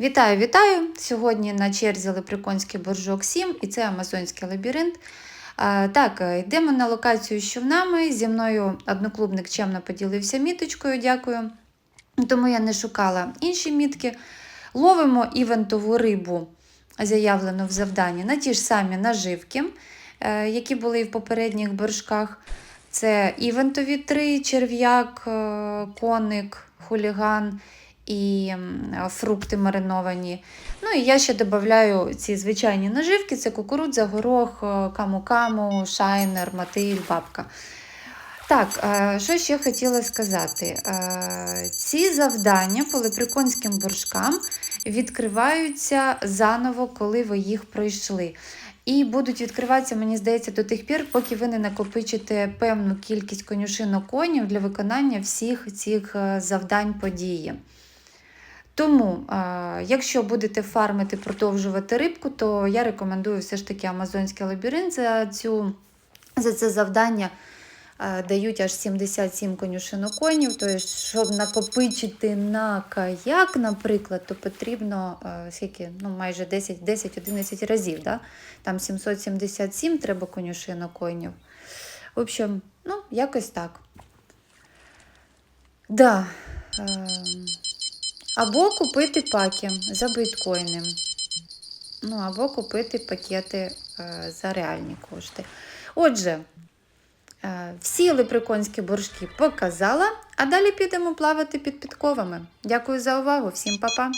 Вітаю, вітаю! Сьогодні на черзі Леприконський боржок 7 і це Амазонський лабіринт. Так, е, йдемо на локацію з човнами. Зі мною одноклубник чемно поділився міточкою, дякую. Тому я не шукала інші мітки. Ловимо івентову рибу, заявлену в завданні, на ті ж самі наживки, е, які були і в попередніх боржках. Це івентові три: черв'як, е, коник, хуліган і фрукти мариновані. Ну і я ще додаю ці звичайні наживки: це кукурудза, горох, е, каму-каму, шайнер, мотиль, бабка. Так, е, що ще хотіла сказати? Е, Ці завдання по лепреконським боржкам відкриваються заново, коли ви їх пройшли. І будуть відкриватися, мені здається, до тих пір, поки ви не накопичите певну кількість конюшинок конів для виконання всіх цих завдань події. Тому, якщо будете фармити, продовжувати рибку, то я рекомендую все ж таки Амазонський лабіринт за, цю, за це завдання. Дають аж 77 конюшиноконів, тобто, щоб накопичити на каяк, наприклад, то потрібно скільки, ну, майже 10 10-11 разів. Да? Там 777 треба конюшиноконів. В общем, ну, якось так. Да. Або купити паки за біткоїни. Ну, або купити пакети е, за реальні кошти. Отже, е, всі лепреконські боржки показала, а далі підемо плавати під підковами. Дякую за увагу, всім па-па!